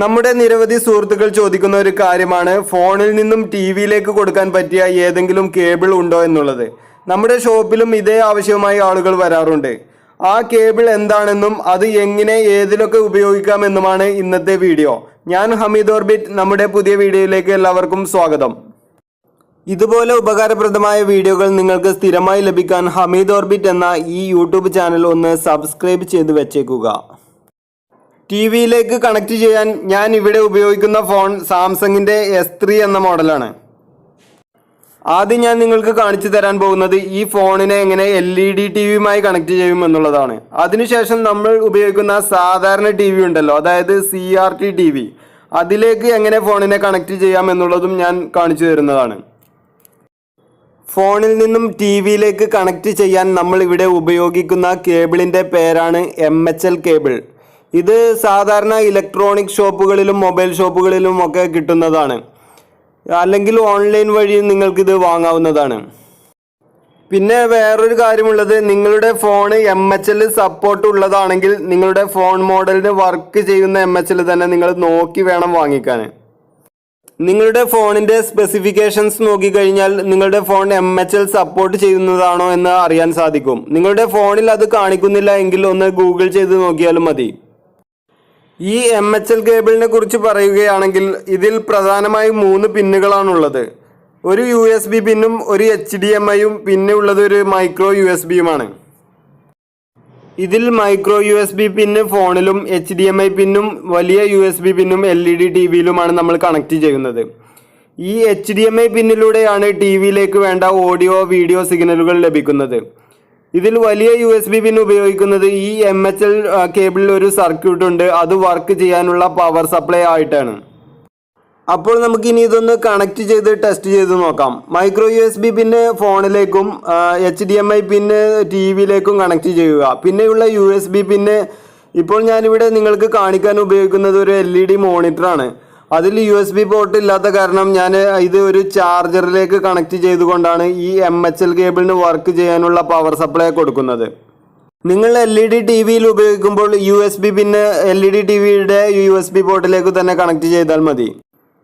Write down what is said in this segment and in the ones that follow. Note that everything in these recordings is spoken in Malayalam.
നമ്മുടെ നിരവധി സുഹൃത്തുക്കൾ ചോദിക്കുന്ന ഒരു കാര്യമാണ് ഫോണിൽ നിന്നും ടി വിയിലേക്ക് കൊടുക്കാൻ പറ്റിയ ഏതെങ്കിലും കേബിൾ ഉണ്ടോ എന്നുള്ളത്. നമ്മുടെ ഷോപ്പിലും ഇതേ ആവശ്യവുമായി ആളുകൾ വരാറുണ്ട്. ആ കേബിൾ എന്താണെന്നും അത് എങ്ങനെ ഏതിലൊക്കെ ഉപയോഗിക്കാമെന്നുമാണ് ഇന്നത്തെ വീഡിയോ. ഞാൻ ഹമീദ് ഓർബിറ്റ് നമ്മുടെ പുതിയ വീഡിയോയിലേക്ക് എല്ലാവർക്കും സ്വാഗതം. ഇതുപോലെ ഉപകാരപ്രദമായ വീഡിയോകൾ നിങ്ങൾക്ക് സ്ഥിരമായി ലഭിക്കാൻ ഹമീദ് ഓർബിറ്റ് എന്ന ഈ യൂട്യൂബ് ചാനൽ ഒന്ന് സബ്സ്ക്രൈബ് ചെയ്ത് വെച്ചേക്കുക. ടി വിയിലേക്ക് കണക്ട് ചെയ്യാൻ ഞാൻ ഇവിടെ ഉപയോഗിക്കുന്ന ഫോൺ സാംസങ്ങിന്റെ എസ് ത്രീ എന്ന മോഡലാണ്. ആദ്യം ഞാൻ നിങ്ങൾക്ക് കാണിച്ചു തരാൻ പോകുന്നത് ഈ ഫോണിനെ എങ്ങനെ എൽ ഇ ഡി ടി വിയുമായി കണക്ട് ചെയ്യും എന്നുള്ളതാണ്. അതിനുശേഷം നമ്മൾ ഉപയോഗിക്കുന്ന സാധാരണ ടി വി ഉണ്ടല്ലോ അതായത് C R T T V അതിലേക്ക് എങ്ങനെ ഫോണിനെ കണക്ട് ചെയ്യാം എന്നുള്ളതും ഞാൻ കാണിച്ചു തരുന്നതാണ്. ഫോണിൽ നിന്നും ടി വിയിലേക്ക് കണക്ട് ചെയ്യാൻ നമ്മൾ ഇവിടെ ഉപയോഗിക്കുന്ന കേബിളിന്റെ പേരാണ് എം എച്ച് എൽ കേബിൾ. ഇത് സാധാരണ ഇലക്ട്രോണിക് ഷോപ്പുകളിലും മൊബൈൽ ഷോപ്പുകളിലും ഒക്കെ കിട്ടുന്നതാണ്. അല്ലെങ്കിൽ ഓൺലൈൻ വഴി നിങ്ങൾക്കിത് വാങ്ങാവുന്നതാണ്. പിന്നെ വേറൊരു കാര്യമുള്ളത് നിങ്ങളുടെ phone M H L support ഉള്ളതാണെങ്കിൽ നിങ്ങളുടെ ഫോൺ മോഡലിന് വർക്ക് ചെയ്യുന്ന എം എച്ച് എൽ തന്നെ നിങ്ങൾ നോക്കി വേണം വാങ്ങിക്കാൻ. നിങ്ങളുടെ ഫോണിന്റെ സ്പെസിഫിക്കേഷൻസ് നോക്കിക്കഴിഞ്ഞാൽ നിങ്ങളുടെ phone M H L support ചെയ്യുന്നതാണോ എന്ന് അറിയാൻ സാധിക്കും. നിങ്ങളുടെ ഫോണിൽ അത് കാണിക്കുന്നില്ല എങ്കിൽ ഒന്ന് ഗൂഗിൾ ചെയ്ത് നോക്കിയാലും മതി. ഈ എം എച്ച് എൽ കേബിളിനെ കുറിച്ച് പറയുകയാണെങ്കിൽ ഇതിൽ പ്രധാനമായും മൂന്ന് പിന്നുകളാണുള്ളത്. ഒരു യു എസ് ബി പിന്നും ഒരു എച്ച് ഡി എം ഐയും പിന്നെ ഉള്ളത് ഒരു മൈക്രോ യു എസ് ബിയുമാണ് ഇതിൽ micro U S B pin ഫോണിലും എച്ച് ഡി എം ഐ പിന്നും വലിയ യു എസ് ബി പിന്നും എൽ ഇ ഡി ടി വിയിലുമാണ് നമ്മൾ കണക്ട് ചെയ്യുന്നത്. ഈ എച്ച് ഡി എം ഐ പിന്നിലൂടെയാണ് ടി വിയിലേക്ക് വേണ്ട ഓഡിയോ വീഡിയോ സിഗ്നലുകൾ ലഭിക്കുന്നത്. ഇതിൽ വലിയ യു എസ് ബി പിൻ ഉപയോഗിക്കുന്നത് ഈ എം എച്ച് എൽ കേബിളിൽ ഒരു സർക്യൂട്ട് ഉണ്ട്. അത് വർക്ക് ചെയ്യാനുള്ള പവർ സപ്ലൈ ആയിട്ടാണ്. അപ്പോൾ നമുക്ക് ഇനി ഇതൊന്ന് കണക്ട് ചെയ്ത് ടെസ്റ്റ് ചെയ്ത് നോക്കാം. മൈക്രോ യു എസ് ബി പിന്നെ ഫോണിലേക്കും എച്ച് ഡി എം ഐ പിന്നെ ടി വിയിലേക്കും കണക്ട് ചെയ്യുക. പിന്നെയുള്ള യു എസ് ബി പിന്നെ ഇപ്പോൾ ഞാനിവിടെ നിങ്ങൾക്ക് കാണിക്കാൻ ഉപയോഗിക്കുന്നത് ഒരു എൽ ഇ ഡി മോണിറ്ററാണ് അതിൽ യു എസ് ബി പോർട്ട് ഇല്ലാത്ത കാരണം ഞാൻ ഇത് ഒരു ചാർജറിലേക്ക് കണക്ട് ചെയ്തുകൊണ്ടാണ് ഈ എം എച്ച് എൽ കേബിളിന് വർക്ക് ചെയ്യാനുള്ള പവർ സപ്ലൈ കൊടുക്കുന്നത്. നിങ്ങൾ എൽ ഇ ഡി ടി വിയിൽ ഉപയോഗിക്കുമ്പോൾ യു എസ് ബി പിന്നെ എൽ ഇ ഡി ടി വിയുടെ യു എസ് ബി പോർട്ടിലേക്ക് തന്നെ കണക്ട് ചെയ്താൽ മതി.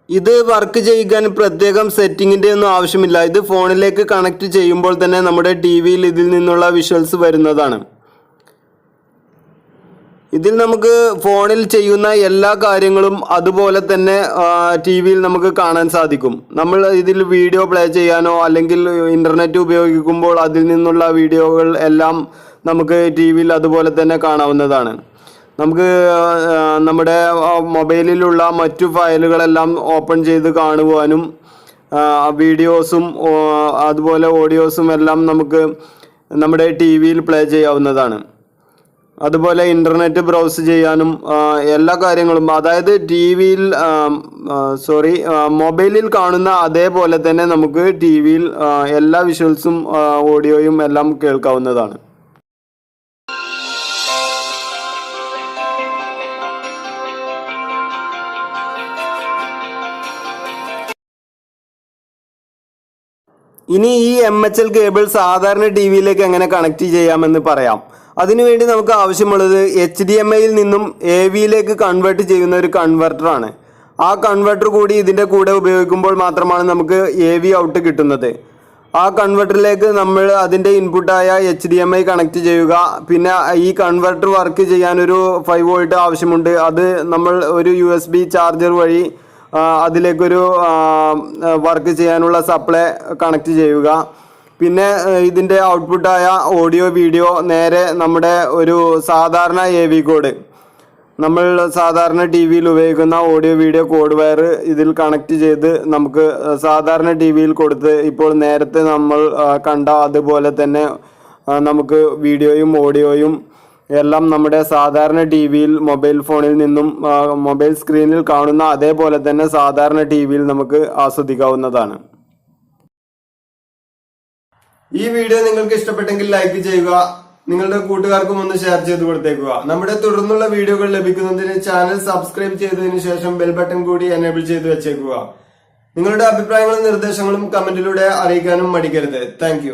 ഇത് വർക്ക് ചെയ്യിക്കാൻ പ്രത്യേകം സെറ്റിങ്ങിന്റെ ഒന്നും ആവശ്യമില്ല. ഇത് ഫോണിലേക്ക് കണക്ട് ചെയ്യുമ്പോൾ തന്നെ നമ്മുടെ ടി വിയിൽ ഇതിൽ നിന്നുള്ള വിഷ്വൽസ് വരുന്നതാണ്. ഇതിൽ നമുക്ക് ഫോണിൽ ചെയ്യുന്ന എല്ലാ കാര്യങ്ങളും അതുപോലെ തന്നെ ടി വിയിൽ നമുക്ക് കാണാൻ സാധിക്കും. നമ്മൾ ഇതിൽ വീഡിയോ പ്ലേ ചെയ്യാനോ അല്ലെങ്കിൽ ഇന്റർനെറ്റ് ഉപയോഗിക്കുമ്പോൾ അതിൽ നിന്നുള്ള വീഡിയോകൾ എല്ലാം നമുക്ക് ടി വിയിൽ അതുപോലെ തന്നെ കാണാവുന്നതാണ്. നമുക്ക് നമ്മുടെ മൊബൈലിലുള്ള മറ്റു ഫയലുകളെല്ലാം ഓപ്പൺ ചെയ്ത് കാണുവാനും വീഡിയോസും അതുപോലെ ഓഡിയോസും എല്ലാം നമുക്ക് നമ്മുടെ ടി വിയിൽ പ്ലേ ചെയ്യാവുന്നതാണ്. അതുപോലെ ഇന്റർനെറ്റ് ബ്രൗസ് ചെയ്യാനും എല്ലാ കാര്യങ്ങളും അതായത് ടി വിയിൽ സോറി മൊബൈലിൽ കാണുന്ന അതേപോലെ തന്നെ നമുക്ക് ടി വിയിൽ എല്ലാ വിഷ്വൽസും ഓഡിയോയും എല്ലാം കേൾക്കാവുന്നതാണ്. ഇനി ഈ എം എച്ച് എൽ കേബിൾ സാധാരണ ടി വിയിലേക്ക് എങ്ങനെ കണക്ട് ചെയ്യാമെന്ന് പറയാം. അതിനുവേണ്ടി നമുക്ക് ആവശ്യമുള്ളത് എച്ച് ഡി എം ഐയിൽ നിന്നും എ വിയിലേക്ക് കൺവേർട്ട് ചെയ്യുന്ന ഒരു കൺവെർട്ടറാണ് ആ കൺവെർട്ടർ കൂടി ഇതിന്റെ കൂടെ ഉപയോഗിക്കുമ്പോൾ മാത്രമാണ് നമുക്ക് എ വി ഔട്ട് കിട്ടുന്നത്. ആ കൺവെർട്ടറിലേക്ക് നമ്മൾ അതിന്റെ ഇൻപുട്ടായ H D M I connect ചെയ്യുക. പിന്നെ ഈ കൺവെർട്ടർ വർക്ക് ചെയ്യാനൊരു ഫൈവ് വോൾട്ട് ആവശ്യമുണ്ട്. അത് നമ്മൾ ഒരു യു എസ് ബി ചാർജർ വഴി അതിലേക്കൊരു വർക്ക് ചെയ്യാനുള്ള സപ്ലൈ കണക്ട് ചെയ്യുക. പിന്നെ ഇതിന്റെ ഔട്ട്പുട്ടായ ഓഡിയോ വീഡിയോ നേരെ നമ്മുടെ ഒരു സാധാരണ എ വി കോഡ് നമ്മൾ സാധാരണ ടി വിയിൽ ഉപയോഗിക്കുന്ന ഓഡിയോ വീഡിയോ കോഡ് വയർ ഇതിൽ കണക്ട് ചെയ്ത് നമുക്ക് സാധാരണ ടി വിയിൽ കൊടുത്ത് ഇപ്പോൾ നേരത്തെ നമ്മൾ കണ്ട അതുപോലെ തന്നെ നമുക്ക് വീഡിയോയും ഓഡിയോയും എല്ലാം നമ്മുടെ സാധാരണ ടി വിയിൽ മൊബൈൽ ഫോണിൽ നിന്നും മൊബൈൽ സ്ക്രീനിൽ കാണുന്ന അതേപോലെ തന്നെ സാധാരണ ടി വിയിൽ നമുക്ക് ആസ്വദിക്കാവുന്നതാണ്. ഈ വീഡിയോ നിങ്ങൾക്ക് ഇഷ്ടപ്പെട്ടെങ്കിൽ ലൈക്ക് ചെയ്യുക. നിങ്ങളുടെ കൂട്ടുകാർക്കും ഒന്ന് ഷെയർ ചെയ്ത് കൊടുത്തേക്കുക. നമ്മുടെ തുടർന്നുള്ള വീഡിയോകൾ ലഭിക്കുന്നതിന് ചാനൽ സബ്സ്ക്രൈബ് ചെയ്തതിനു ശേഷം ബെൽ ബട്ടൺ കൂടി എനേബിൾ ചെയ്ത് വെച്ചേക്കുക. നിങ്ങളുടെ അഭിപ്രായങ്ങളും നിർദ്ദേശങ്ങളും കമന്റിലൂടെ അറിയിക്കാനും മടിക്കരുത്. താങ്ക്